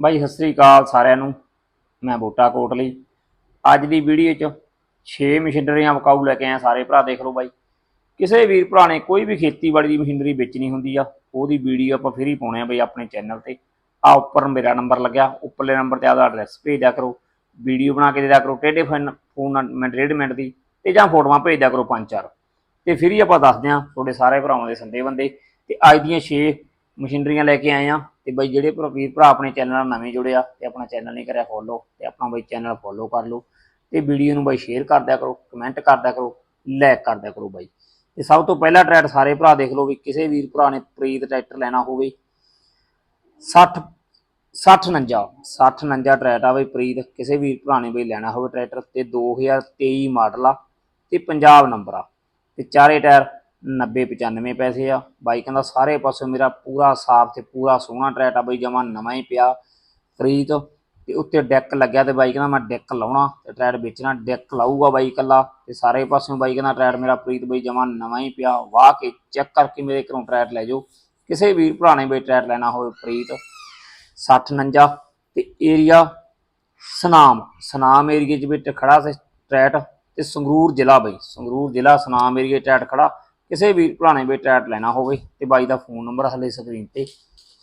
ਬਾਈ, ਸਤਿ ਸ੍ਰੀ ਅਕਾਲ ਸਾਰਿਆਂ ਨੂੰ। ਮੈਂ ਬੋਟਾ ਕੋਟਲੀ ਅੱਜ ਦੀ ਵੀਡੀਓ 'ਚ 6 ਮਸ਼ੀਨਰੀਆਂ ਵਕਾਊ ਲੈ ਕੇ ਆਇਆ ਸਾਰੇ ਭਰਾ, ਦੇਖ ਲਓ ਬਾਈ। ਕਿਸੇ ਵੀਰ ਭਰਾ ਨੇ ਕੋਈ ਵੀ ਖੇਤੀਬਾੜੀ ਦੀ ਮਸ਼ੀਨਰੀ ਵੇਚਣੀ ਹੁੰਦੀ ਆ, ਉਹਦੀ ਵੀਡੀਓ ਆਪਾਂ ਫ੍ਰੀ ਪਾਉਣੇ ਆ ਬਈ ਆਪਣੇ ਚੈਨਲ ਤੇ। ਆ ਉੱਪਰ ਮੇਰਾ ਨੰਬਰ ਲੱਗਿਆ, ਉੱਪਰਲੇ ਨੰਬਰ ਤੇ ਆਦਾ ਐਡਰੈਸ ਭੇਜ ਦਿਆ ਕਰੋ। ਵੀਡੀਓ ਬਣਾ ਕੇ ਦੇ ਦਿਆ ਕਰੋ ਟੇਡੇ ਫੋਨ ਫੋਨ ਮਿੰਟ ਡੇਢ ਮਿੰਟ ਦੀ, ਤੇ ਜਾਂ ਫੋਟੋਆਂ ਭੇਜ ਦਿਆ ਕਰੋ ਪੰਜ ਚਾਰ। ਤੇ ਫਿਰ ਹੀ ਆਪਾਂ ਦੱਸਦੇ ਆ ਤੁਹਾਡੇ ਸਾਰੇ ਭਰਾਵਾਂ ਦੇ ਸੰਦੇ ਬੰਦੇ। ਤੇ ਅੱਜ ਦੀਆਂ 6 ਮਸ਼ੀਨਰੀਆਂ ਲੈ ਕੇ ਆਏ ਆ ਤੇ ਬਾਈ ਜਿਹੜੇ ਭਰਾ- ਵੀਰ ਭਰਾ ਆਪਣੇ ਚੈਨਲ ਨਾਲ ਨਵੇਂ ਜੁੜੇ ਆ ਤੇ ਆਪਣਾ ਚੈਨਲ ਨਹੀਂ ਕਰਿਆ ਫੋਲੋ ਤੇ ਆਪਣਾ ਬਈ ਚੈਨਲ ਫੋਲੋ ਕਰ ਲਓ ਤੇ ਵੀਡੀਓ ਨੂੰ ਬਾਈ ਸ਼ੇਅਰ ਕਰਦਿਆ ਕਰੋ ਕਮੈਂਟ ਕਰ ਕਰੋ ਲਾਈਕ ਕਰਦਿਆ ਕਰੋ ਬਾਈ। ਤੇ ਸਭ ਤੋਂ ਪਹਿਲਾ ਟਰੈਕਟਰ ਸਾਰੇ ਭਰਾ ਦੇਖ ਲਓ ਵੀ ਕਿਸੇ ਵੀਰ ਭਰਾ ਨੇ ਪ੍ਰੀਤ ਟਰੈਕਟਰ ਲੈਣਾ ਹੋਵੇ। 60 60 ਨੰਜਾ 60 ਨੰਜਾ ਟਰੈਕਟਰ ਆ ਬਈ ਪ੍ਰੀਤ, ਕਿਸੇ ਵੀਰ ਭਰਾ ਨੇ ਬਈ ਲੈਣਾ ਹੋਵੇ ਟਰੈਕਟਰ ਤੇ 2023 ਮਾਡਲ ਆ ਤੇ ਪੰਜਾਬ ਨੰਬਰ ਆ। ਤੇ ਚਾਰੇ ਟਾਇਰ 90 95 ਪੈਸੇ ਆ। ਬਾਈ ਕਹਿੰਦਾ, ਸਾਰੇ ਪਾਸੇ ਮੇਰਾ ਪੂਰਾ ਸਾਫ਼ ਤੇ ਪੂਰਾ ਸੋਹਣਾ ਟਰੈਟ ਆ ਬਈ, ਜਮਾ ਨਵਾਂ ਹੀ ਪਿਆ। ਪ੍ਰੀਤ ਤੇ ਉੱਤੇ ਡੈਕ ਲੱਗਿਆ ਤੇ ਬਾਈ ਕਹਿੰਦਾ, ਮੈਂ ਡੈਕ ਲਾਉਣਾ ਤੇ ਟਰੈਟ ਵੇਚਣਾ। ਡੈਕ ਲਾਊਗਾ ਬਾਈ ਇਕੱਲਾ ਤੇ ਸਾਰੇ ਪਾਸਿਓਂ ਬਾਈ ਕਹਿੰਦਾ ਟਰੈਟ ਮੇਰਾ ਪ੍ਰੀਤ ਬਈ, ਜਮਾ ਨਵਾਂ ਹੀ ਪਿਆ। ਵਾਹ ਕੇ ਚੈੱਕ ਕਰਕੇ ਮੇਰੇ ਘਰੋਂ ਟਰੈਟ ਲੈ ਜਾਓ। ਕਿਸੇ ਵੀਰ ਭਰਾ ਨੇ ਬਈ ਟਰੈਕਟਰ ਲੈਣਾ ਹੋਵੇ ਪ੍ਰੀਤ 60 ਨੰਜਾ ਤੇ ਏਰੀਆ ਸਨਾਮ। ਸਨਾਮ ਏਰੀਏ 'ਚ ਵੀ ਟ- ਖੜਾ ਸੀ ਟਰੈਟ ਤੇ ਸੰਗਰੂਰ ਜ਼ਿਲ੍ਹਾ ਬਈ। ਸੰਗਰੂਰ ਜ਼ਿਲ੍ਹਾ ਸਨਾਮ ਏਰੀਏ ਟਰੈਟ ਖੜਾ। ਕਿਸੇ ਵੀਰ ਭਰਾ ਨੇ ਵੀ ਟਰੈਟ ਲੈਣਾ ਹੋਵੇ ਤੇ ਬਾਈ ਦਾ ਫੋਨ ਨੰਬਰ ਹਲੇ ਸਕਰੀਨ ਤੇ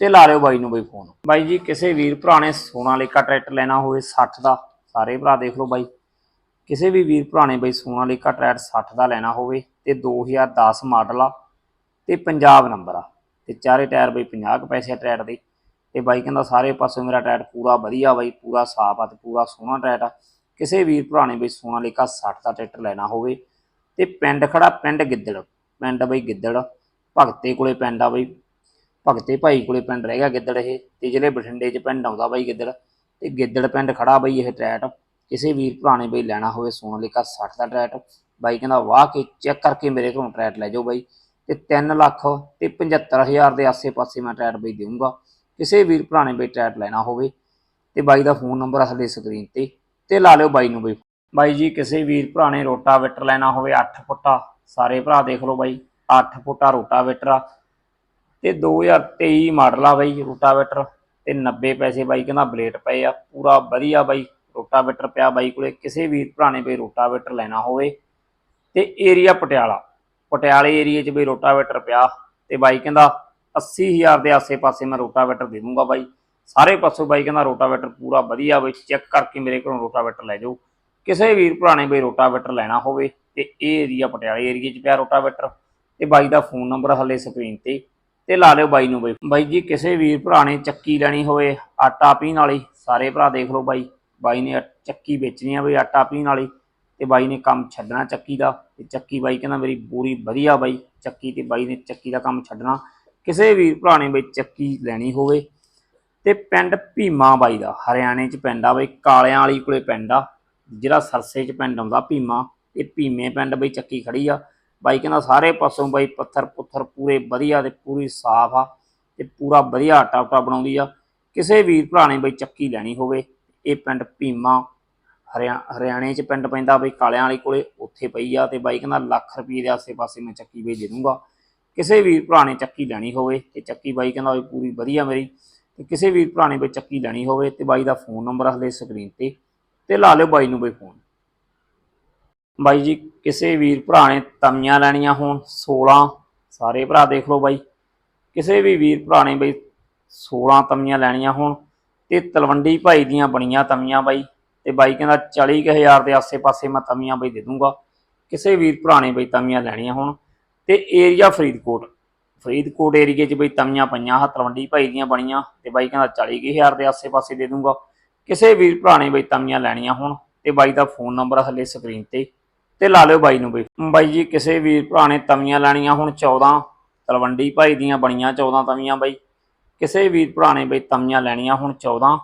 ਤੇ ਲਾ ਲਿਓ ਬਾਈ ਨੂੰ ਬਈ ਫੋਨ। ਬਾਈ ਜੀ, ਕਿਸੇ ਵੀਰ ਭਰਾ ਨੇ ਸੋਨਾਲੀਕਾ ਟਰੈਕਟਰ ਲੈਣਾ ਹੋਵੇ 60 ਦਾ, ਸਾਰੇ ਭਰਾ ਦੇਖ ਲਓ ਬਾਈ। ਕਿਸੇ ਵੀ ਵੀਰ ਭਰਾ ਨੇ ਬਈ ਸੋਨਾਲੀਕਾ ਟਰੈਕਟਰ 60 ਦਾ ਲੈਣਾ ਹੋਵੇ ਤੇ 2010 ਮਾਡਲ ਆ ਤੇ ਪੰਜਾਬ ਨੰਬਰ ਆ। ਤੇ ਚਾਰੇ ਟਾਇਰ ਬਈ 50 ਕੁ ਪੈਸੇ ਆ ਟਰੈਕਟਰ ਦੇ। ਤੇ ਬਾਈ ਕਹਿੰਦਾ ਸਾਰੇ ਪਾਸੋਂ ਮੇਰਾ ਟਰੈਕਟਰ ਪੂਰਾ ਵਧੀਆ ਬਾਈ, ਪੂਰਾ ਸਾਫ਼ ਆ ਤੇ ਪੂਰਾ ਸੋਹਣਾ ਟਰੈਕਟਰ ਆ। ਕਿਸੇ ਵੀਰ ਭਰਾ ਨੇ ਬਈ ਸੋਨਾਲੀਕਾ 60 ਦਾ ਟਰੈਕਟਰ ਲੈਣਾ ਹੋਵੇ ਤੇ ਪਿੰਡ ਖੜਾ ਪਿੰਡ ਗਿੱਦੜ। ਪਿੰਡ ਬਈ ਗਿੱਦੜ। ਭਗਤੇ ਕੋਲੇ ਪਿੰਡ ਆ ਬਈ। ਭਗਤੇ ਭਾਈ ਕੋਲੇ ਪਿੰਡ ਰਹਿ ਗਿਆ ਗਿੱਦੜ ਇਹ। ਤੇ ਜ਼ਿਲ੍ਹੇ ਬਠਿੰਡੇ 'ਚ ਪਿੰਡ ਆਉਂਦਾ ਬਾਈ ਗਿੱਦੜ। ਤੇ ਗਿੱਦੜ ਪਿੰਡ ਖੜਾ ਬਈ ਇਹ ਟਰੈਟ। ਕਿਸੇ ਵੀਰ ਭਰਾ ਨੇ ਬਈ ਲੈਣਾ ਹੋਵੇ ਸੋਨਾਲੀਕਾ 60 ਦਾ ਟਰੈਟ। ਬਾਈ ਕਹਿੰਦਾ, ਵਾਹ, ਕੇ ਚੈੱਕ ਕਰਕੇ ਮੇਰੇ ਕੋਲੋਂ ਟਰੈਟ ਲੈ ਜਾਓ ਬਾਈ। ਤੇ 3 ਲੱਖ ਤੇ 75000 ਦੇ ਆਸੇ-ਪਾਸੇ ਮੈਂ ਟਰੈਟ ਬਈ ਦੇਵਾਂਗਾ ਕਿਸੇ ਵੀਰ ਭਰਾ ਨੇ ਬਈ ਟਰੈਟ ਲੈਣਾ ਹੋਵੇ। ਤੇ ਬਾਈ ਦਾ ਫੋਨ ਨੰਬਰ ਥੱਲੇ ਸਕਰੀਨ ਤੇ। ਤੇ ਲਾ ਲਿਓ ਬਾਈ ਨੂੰ ਬਈ। ਬਾਈ ਜੀ, ਕਿਸੇ ਵੀਰ ਭਰਾ ਨੇ ਰੋਟਾਵੇਟਰ ਲੈਣਾ ਹੋਵੇ 8 ਫੁੱਟਾ। ਸਾਰੇ ਭਰਾ ਦੇਖ ਲਓ ਬਾਈ 8 ਫੁੱਟਾ ਰੋਟਾਵੇਟਰ ਆ। ਤੇ 2023 ਮਾਡਲ ਆ ਬਾਈ ਰੋਟਾਵੇਟਰ, ਤੇ 90 ਪੈਸੇ ਬਾਈ ਕਹਿੰਦਾ ਬਲੇਟ ਪਏ ਆ। ਪੂਰਾ ਵਧੀਆ ਬਾਈ ਰੋਟਾਵੇਟਰ ਪਿਆ ਬਾਈ ਕੋਲੇ, ਕਿਸੇ ਵੀਰ ਭਰਾ ਨੇ ਬਈ ਰੋਟਾਵੇਟਰ ਲੈਣਾ ਹੋਵੇ। ਤੇ ਏਰੀਆ ਪਟਿਆਲਾ, ਪਟਿਆਲੇ ਏਰੀਏ 'ਚ ਬਈ ਰੋਟਾਵੇਟਰ ਪਿਆ। ਤੇ ਬਾਈ ਕਹਿੰਦਾ 80000 ਦੇ ਆਸੇ-ਪਾਸੇ ਮੈਂ ਰੋਟਾਵੇਟਰ ਦੇ ਦੂੰਗਾ ਬਾਈ। ਸਾਰੇ ਪਾਸੋਂ ਬਾਈ ਕਹਿੰਦਾ ਰੋਟਾਵੇਟਰ ਪੂਰਾ ਵਧੀਆ ਬਈ ਚੈੱਕ ਕਰਕੇ ਮੇਰੇ ਕੋਲੋਂ ਰੋਟਾਵੇਟਰ ਲੈ ਜਾਓ। ਕਿਸੇ ਵੀਰ ਭਰਾ ਨੇ ਬਈ ਰੋਟਾਵੇਟਰ ਲੈਣਾ ਹੋਵੇ ਤੇ ਇਹ ਏਰੀਆ ਪਟਿਆਲੇ ਏਰੀਏ 'ਚ ਪਿਆ ਰੋਟਾਵੇਟਰ ਤੇ ਬਾਈ ਦਾ ਫੋਨ ਨੰਬਰ ਹੱਲੇ ਸਕਰੀਨ ਤੇ ਤੇ ਲਾ ਲਿਓ ਬਾਈ ਨੂੰ ਬਈ। ਬਾਈ ਜੀ, ਕਿਸੇ ਵੀਰ ਭਰਾ ਨੇ ਚੱਕੀ ਲੈਣੀ ਹੋਵੇ, ਆਟਾ ਪੀਣ ਵਾਲੀ, ਸਾਰੇ ਭਰਾ ਦੇਖ ਲਓ ਬਾਈ। ਬਾਈ ਨੇ ਚੱਕੀ ਵੇਚਣੀ ਆ ਬਈ ਆਟਾ ਪੀਣ ਵਾਲੀ ਤੇ ਬਾਈ ਨੇ ਕੰਮ ਛੱਡਣਾ ਚੱਕੀ ਦਾ ਤੇ ਚੱਕੀ ਬਾਈ ਕਹਿੰਦਾ ਮੇਰੀ ਪੂਰੀ ਵਧੀਆ ਬਾਈ। ਚੱਕੀ ਤੇ ਬਾਈ ਨੇ ਚੱਕੀ ਦਾ ਕੰਮ ਛੱਡਣਾ। ਕਿਸੇ ਵੀਰ ਭਰਾ ਨੇ ਬਈ ਚੱਕੀ ਲੈਣੀ ਹੋਵੇ ਤੇ ਪਿੰਡ ਭੀਮਾ ਬਾਈ ਦਾ, ਹਰਿਆਣੇ ਚ ਪਿੰਡ ਆ ਬਈ, ਕਾਲਿਆਂ ਵਾਲੀ ਕੋਲੇ ਪਿੰਡ ਆ। ਜਿਹੜਾ ਸਰਸੇ ਚ ਪਿੰਡ ਆਉਂਦਾ ਭੀਮਾ, ਇਹ ਭੀਮੇ ਪਿੰਡ ਬਈ ਚੱਕੀ ਖੜੀ ਆ। ਬਾਈ ਕਹਿੰਦਾ ਸਾਰੇ ਪਾਸੋਂ ਬਾਈ ਪੱਥਰ ਪੁੱਥਰ ਪੂਰੇ ਵਧੀਆ ਤੇ ਪੂਰੀ ਸਾਫ਼ ਆ ਤੇ ਪੂਰਾ ਵਧੀਆ ਆਟਾ ਉਟਾ ਬਣਾਉਂਦੀ ਆ। ਕਿਸੇ ਵੀਰ ਭਰਾ ਨੇ ਬਈ ਚੱਕੀ ਲੈਣੀ ਹੋਵੇ, ਇਹ ਪਿੰਡ ਭੀਮਾ ਹਰਿਆ, ਹਰਿਆਣੇ ਚ ਪਿੰਡ ਪੈਂਦਾ ਬਈ ਕਾਲਿਆਂ ਵਾਲੀ ਕੋਲੇ, ਉੱਥੇ ਪਈ ਆ ਤੇ ਬਾਈ ਕਹਿੰਦਾ ਲੱਖ ਰੁਪਏ ਦੇ ਆਸੇ-ਪਾਸੇ ਮੈਂ ਚੱਕੀ ਵੇਚ ਦੇ ਦੂੰਗਾ। ਕਿਸੇ ਵੀਰ ਭਰਾ ਨੇ ਚੱਕੀ ਲੈਣੀ ਹੋਵੇ ਤੇ ਚੱਕੀ ਬਾਈ ਕਹਿੰਦਾ ਵੀ ਪੂਰੀ ਵਧੀਆ ਮੇਰੀ। ਤੇ ਕਿਸੇ ਵੀਰ ਭਰਾ ਨੇ ਬਈ ਚੱਕੀ ਲੈਣੀ ਹੋਵੇ ਤੇ ਬਾਈ ਦਾ ਫੋਨ ਨੰਬਰ ਹਲੇ ਸਕਰੀਨ ਤੇ। ਤੇ ਲਾ ਲਿਓ ਬਾਈ ਨੂੰ ਬਈ ਫੋਨ ਬਾਈ ਜੀ, ਕਿਸੇ ਵੀਰ ਭਰਾ ਨੇ ਤਮੀਆਂ ਲੈਣੀਆਂ ਹੋਣ 16 ਸਾਰੇ ਭਰਾ ਦੇਖ ਲਓ ਬਾਈ। ਕਿਸੇ ਵੀ ਵੀਰ ਭਰਾ ਨੇ ਬਈ 16 ਤਮੀਆਂ ਲੈਣੀਆਂ ਹੋਣ ਤੇ ਤਲਵੰਡੀ ਭਾਈ ਦੀਆਂ ਬਣੀਆਂ ਤਮੀਆਂ ਬਾਈ। ਤੇ ਬਾਈ ਕਹਿੰਦਾ 40000 ਦੇ ਆਸੇ-ਪਾਸੇ ਮੈਂ ਤਮੀਆਂ ਬਈ ਦੇ ਦੂੰਗਾ। ਕਿਸੇ ਵੀਰ ਭਰਾ ਨੇ ਬਈ ਤਮੀਆਂ ਲੈਣੀਆਂ ਹੋਣ ਤੇ ਏਰੀਆ ਫਰੀਦਕੋਟ। ਫਰੀਦਕੋਟ ਏਰੀਏ 'ਚ ਬਈ ਤਮੀਆਂ ਪਈਆਂ ਆਹ ਤਲਵੰਡੀ ਭਾਈ ਦੀਆਂ ਬਣੀਆਂ। ਤੇ ਬਾਈ ਕਹਿੰਦਾ 40000 ਦੇ ਆਸੇ-ਪਾਸੇ ਦੇ ਦੂੰਗਾ। ਕਿਸੇ ਵੀਰ ਭਰਾ ਬਈ ਤਮੀਆਂ ਲੈਣੀਆਂ ਹੋਣ ਤੇ ਬਾਈ ਦਾ ਫੋਨ ਨੰਬਰ ਹਲੇ ਸਕਰੀਨ ਤੇ ਤੇ ਲਾ ਲਿਓ ਬਾਈ ਨੂੰ ਬਈ। ਬਾਈ ਜੀ, ਕਿਸੇ ਵੀਰ ਭਰਾ ਨੇ ਲੈਣੀਆਂ ਹੁਣ 14 ਤਲਵੰਡੀ ਭਾਈ ਦੀਆਂ ਬਣੀਆਂ 14 ਤਵੀਆਂ ਬਾਈ। ਕਿਸੇ ਵੀਰ ਭਰਾ ਨੇ ਬਈ ਤਵੀਆਂ ਲੈਣੀਆਂ ਹੁਣ 14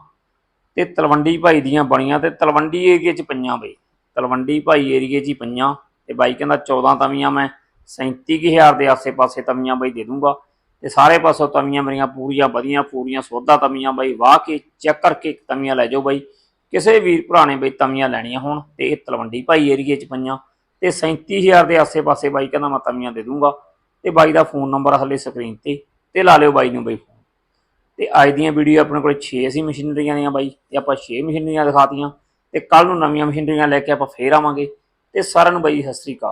ਤੇ ਤਲਵੰਡੀ ਭਾਈ ਦੀਆਂ ਬਣੀਆਂ ਤੇ ਤਲਵੰਡੀ ਏਰੀਏ 'ਚ ਪਈਆਂ ਬਈ। ਤਲਵੰਡੀ ਭਾਈ ਏਰੀਏ 'ਚ ਹੀ ਪਈਆਂ, ਤੇ ਬਾਈ ਕਹਿੰਦਾ 14 ਤਵੀਆਂ ਮੈਂ 37000 ਦੇ ਆਸੇ-ਪਾਸੇ ਤਵੀਆਂ ਬਾਈ ਦੇ ਦੂੰਗਾ। ਤੇ ਸਾਰੇ ਪਾਸੋਂ ਤਵੀਆਂ ਮੇਰੀਆਂ ਪੂਰੀਆਂ, ਵਧੀਆਂ ਪੂਰੀਆਂ, ਸੋਧਾ ਤਵੀਆਂ ਬਾਈ, ਵਾਹ ਕੇ ਚੈੱਕ ਕਰਕੇ ਤਵੀਆਂ ਲੈ ਜਾਓ ਬਾਈ। ਕਿਸੇ ਵੀਰ ਭਰਾ ਨੇ ਬਈ ਤਵੀਆਂ ਲੈਣੀਆਂ ਹੋਣ ਤੇ ਇਹ ਤਲਵੰਡੀ ਭਾਈ ਏਰੀਏ 'ਚ ਪਈਆਂ ਤੇ 37000 ਦੇ ਆਸੇ-ਪਾਸੇ ਬਾਈ ਕਹਿੰਦਾ ਮੈਂ ਤਵੀਆਂ ਦੇ ਦੂੰਗਾ ਤੇ ਬਾਈ ਦਾ ਫੋਨ ਨੰਬਰ ਹਲੇ ਸਕਰੀਨ ਤੇ ਤੇ ਲਾ ਲਿਓ ਬਾਈ ਨੂੰ ਬਈ ਫੋਨ। ਤੇ ਅੱਜ ਦੀਆਂ ਵੀਡੀਓ ਆਪਣੇ ਕੋਲ 6 ਅਸੀਂ ਮਸ਼ੀਨਰੀਆਂ ਦੀਆਂ ਬਾਈ ਤੇ ਆਪਾਂ 6 ਮਸ਼ੀਨਰੀਆਂ ਦਿਖਾਤੀਆਂ ਤੇ ਕੱਲ ਨੂੰ ਨਵੀਆਂ ਮਸ਼ੀਨਰੀਆਂ ਲੈ ਕੇ ਆਪਾਂ ਫੇਰ ਆਵਾਂਗੇ। ਤੇ ਸਾਰਿਆਂ ਨੂੰ ਬਾਈ ਸਤਿ ਸ੍ਰੀ ਅਕਾਲ।